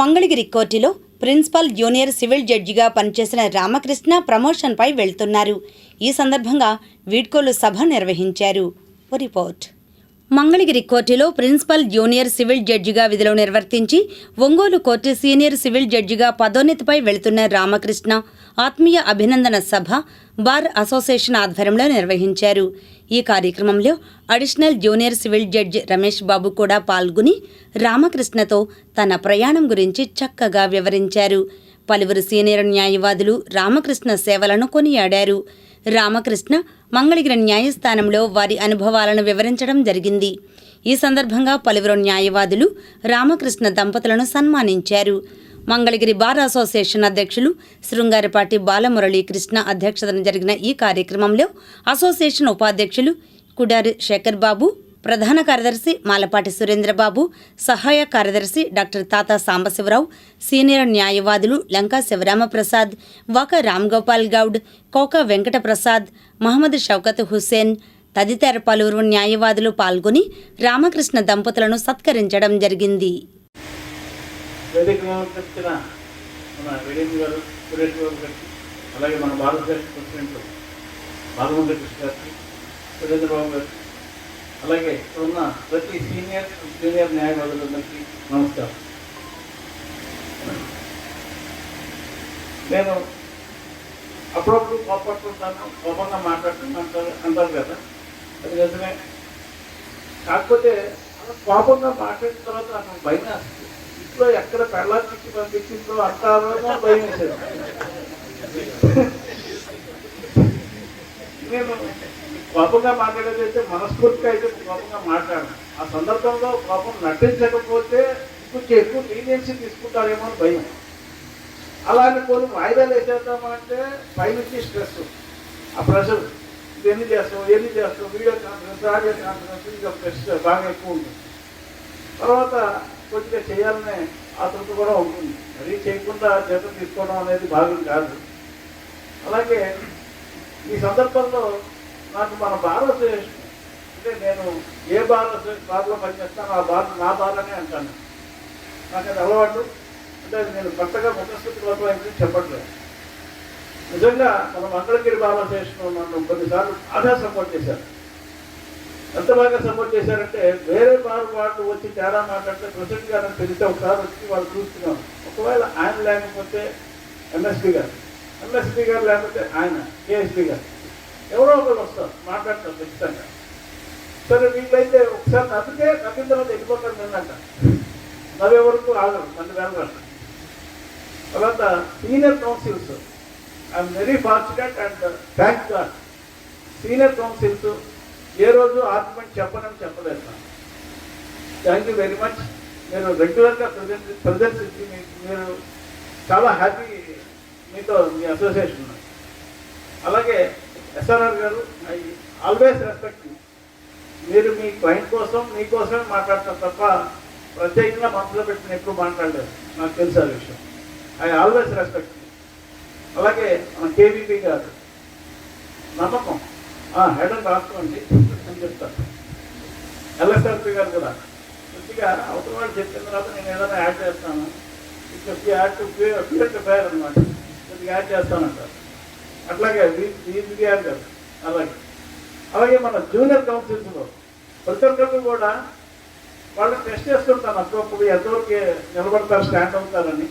మంగళగిరి కోర్టులో principal junior civil జడ్జిగా పనిచేసిన రామకృష్ణ ప్రమోషన్పై వెళ్తున్నారు. ఈ సందర్భంగా వీడ్కోలు సభ నిర్వహించారు. రిపోర్ట్. మంగళగిరి కోర్టులో ప్రిన్సిపల్ జూనియర్ సివిల్ జడ్జిగా విధులు నిర్వర్తించి ఒంగోలు కోర్టు సీనియర్ సివిల్ జడ్జిగా పదోన్నతిపై వెళుతున్న రామకృష్ణ ఆత్మీయ అభినందన సభ బార్ అసోసియేషన్ ఆధ్వర్యంలో నిర్వహించారు. ఈ కార్యక్రమంలో additional junior civil judge Ramesh Babu కూడా పాల్గొని రామకృష్ణతో తన ప్రయాణం గురించి చక్కగా వివరించారు. పలువురు సీనియర్ న్యాయవాదులు రామకృష్ణ సేవలను కొనియాడారు. రామకృష్ణ మంగళగిరి న్యాయస్థానంలో వారి అనుభవాలను వివరించడం జరిగింది. ఈ సందర్భంగా పలువురు న్యాయవాదులు రామకృష్ణ దంపతులను సన్మానించారు. మంగళగిరి బార్ అసోసియేషన్ అధ్యక్షులు శృంగారపాటి బాలమురళీ కృష్ణ అధ్యక్షతన జరిగిన ఈ కార్యక్రమంలో అసోసియేషన్ ఉపాధ్యక్షులు కుడారి శేఖర్ బాబు ప్రధాన కార్యదర్శి మాలపాటి సురేంద్రబాబు సహాయ కార్యదర్శి డాక్టర్ తాతా సాంబశివరావు సీనియర్ న్యాయవాదులు లంకా శివరామప్రసాద్ వాక రామ్గోపాల్ గౌడ్ కోక వెంకటప్రసాద్ మహమ్మద్ షౌకత్ హుస్సేన్ తదితర పలువురు న్యాయవాదులు పాల్గొని రామకృష్ణ దంపతులను సత్కరించడం జరిగింది. వేదికలో వచ్చిన మన వేడియం గారు సురేష్ బాబు గారికి అలాగే మన భారతదేశ ప్రెసిడెంట్ బాలముండ్రి కృష్ణ గారికి సురేంద్ర బాబు గారికి అలాగే ఇక్కడ ఉన్న ప్రతి సీనియర్ సీనియర్ న్యాయవాదులందరికీ నమస్కారం. నేను అప్పుడప్పుడు కోపడుతుంటాను కోపంగా మాట్లాడుతుంటాను అంటారు అంటారు కదా. అది నిజమే. కాకపోతే కోపంగా మాట్లాడిన తర్వాత నాకు భయం వేస్తుంది. ఇంట్లో ఎక్కడ పెళ్ళానికి పంపించిందో అంటారో భయం వేసేది. నేను కోపంగా మాట్లాడేదైతే మనస్ఫూర్తిగా అయితే కోపంగా మాట్లాడను. ఆ సందర్భంలో కోపం నటించకపోతే కొంచెం ఎక్కువ లీనియన్సీ తీసుకుంటారేమో అని భయం. అలాంటి కొన్ని వాయిదాలు వేసేద్దామంటే పైనుంచి స్ట్రెస్ ఆ ప్రెషర్ ఇది ఎన్ని చేస్తాం ఎన్ని చేస్తాం వీడియో కాన్ఫరెన్స్ ఆడియో కాన్ఫరెన్స్ ఇంకా ప్రెషర్ బాగా ఎక్కువ ఉంటుంది. తర్వాత కొద్దిగా చేయాలనే ఆతృత కూడా ఉంటుంది. మరీ చేయకుండా జీతం తీసుకోవడం అనేది భాగం కాదు. అలాగే ఈ సందర్భంలో నాకు మన భారత అంటే నేను ఏ బార్ బార్లో పనిచేస్తాను ఆ బార్ నా బార్ అనే అంటాను. నాకు అది అలవాటు. అంటే నేను కొత్తగా ముఖస్థితి లోపల చెప్పట్లేదు. నిజంగా మన మంగళగిరి బాల స్టేషన్ నన్ను కొన్నిసార్లు బాగా సపోర్ట్ చేశారు. ఎంత బాగా సపోర్ట్ చేశారంటే వేరే బార్ వాళ్ళు వచ్చి తేడా మాట్లాడితే ప్రెసిడెంట్ గారు తెలిస్తే ఒకసారి వచ్చి వాళ్ళు చూస్తున్నాం. ఒకవేళ ఆయన లేకపోతే ఎంఎస్పీ గారు. ఎంఎస్పీ గారు లేకపోతే ఆయన కేఎస్పీ గారు. ఎవరో ఒకరు వస్తారు మాట్లాడతారు ఖచ్చితంగా. సరే వీళ్ళైతే ఒకసారి నవ్వితే నవ్విన తర్వాత వెళ్ళిపోతారు నిన్నట నవ్వే వరకు ఆగరు నన్ను వెళ్ళరు తర్వాత senior counsels I'm very fortunate and thank God senior counsels ఏ రోజు ఆర్గ్యుమెంట్ చెప్పనని చెప్పలేదు నాకు. థ్యాంక్ యూ వెరీ మచ్ నేను రెగ్యులర్గా ప్రజెంట్ ప్రదర్శించి మీ- మీరు చాలా హ్యాపీ మీతో మీ అసోసియేషన్ ఉన్నది అలాగే ఎస్ఆర్ఆర్ గారు ఐ ఆల్వేస్ రెస్పెక్ట్ మీరు మీ క్లయింట్ కోసం మీకోసమే మాట్లాడతారు తప్ప ప్రత్యేకంగా మనసులో పెట్టిన ఎప్పుడు మాట్లాడలేదు. నాకు తెలుసు ఆ విషయం. ఐ ఆల్వేస్ రెస్పెక్ట్ అలాగే మన కేవీపీ గారు నమ్మకం. హెడ్ అండ్ రాసుకోండి. అని చెప్తాను ఎల్ఎస్ఆర్పి గారు కూడా. కొద్దిగా అవతల వాళ్ళు చెప్పిన తర్వాత నేను ఏదైనా యాడ్ చేస్తాను. It's add to pier to fire అనమాట కొద్దిగా యాడ్ చేస్తానంటారు. అట్లాగే వీఆర్ గారు అలాగే. అలాగే మన జూనియర్ కౌన్సిల్స్లో ప్రతి ఒక్కరు కూడా వాళ్ళని టెస్ట్ చేస్తుంటాను అప్పుడప్పుడు ఎంతవరకు నిలబడతారు స్టాండ్ అవుతారని.